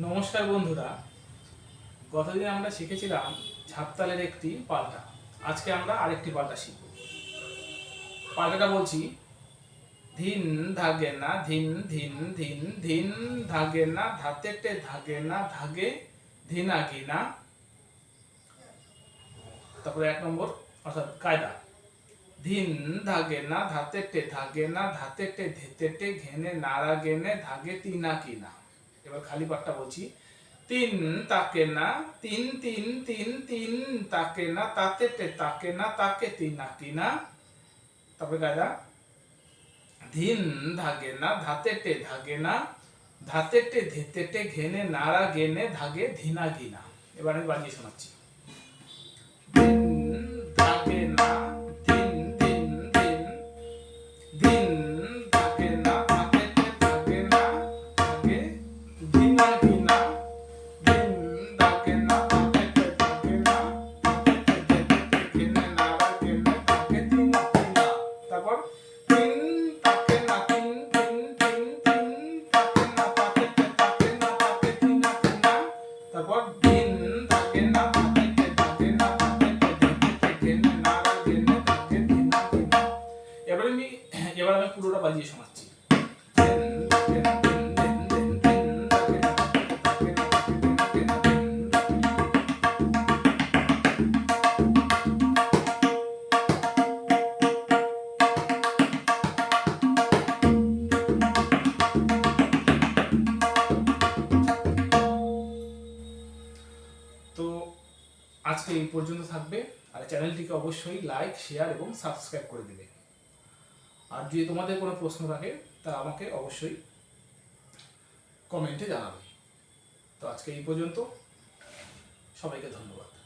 নমস্কার বন্ধুরা। গতদিন আমরা শিখেছিলাম ঝাপতালের একটি পাল্টা। আজকে আমরা আরেকটি পাল্টা শিখব। পাল্টাটা বলছি, ধিন ধাগে না ধিন ধিন ধিন ধিন ধাগে না ধাতেটে ধাগে না ধাগে ধিনা গিনা। তারপরে এক নম্বর, অর্থাৎ কায়দা। ধিন ধাগে না ধাতেটে ধাগে না ধাতেটে ধেতেটে ঘেনে নাড়া গেনে ধাগে তিনা কিনা এবার খালি পাটটা বলছি। তিন তাকে না, তিন তিন তিন তিন, তাকে না, তাতে তে, তাকে না, তাকে তিনা কিনা তবে কায়দা ধিন ধাগে না, ধাতে টে ধাগে না, ধাতে টে ধেতে টে ঘেনে, নাড়া গেনে ধাগে ধিনা ঘিনা। এবার আমি বানিয়ে শোনাচ্ছি। দিনা দিন তো আজকে এই পর্যন্ত থাকবে। আর চ্যানেলটিকে অবশ্যই লাইক শেয়ার এবং সাবস্ক্রাইব করে দেবে। আর যদি তোমাদের কোনো প্রশ্ন থাকে, তা আমাকে অবশ্যই কমেন্টে জানাবে। তো আজকে এই পর্যন্ত। সবাইকে ধন্যবাদ।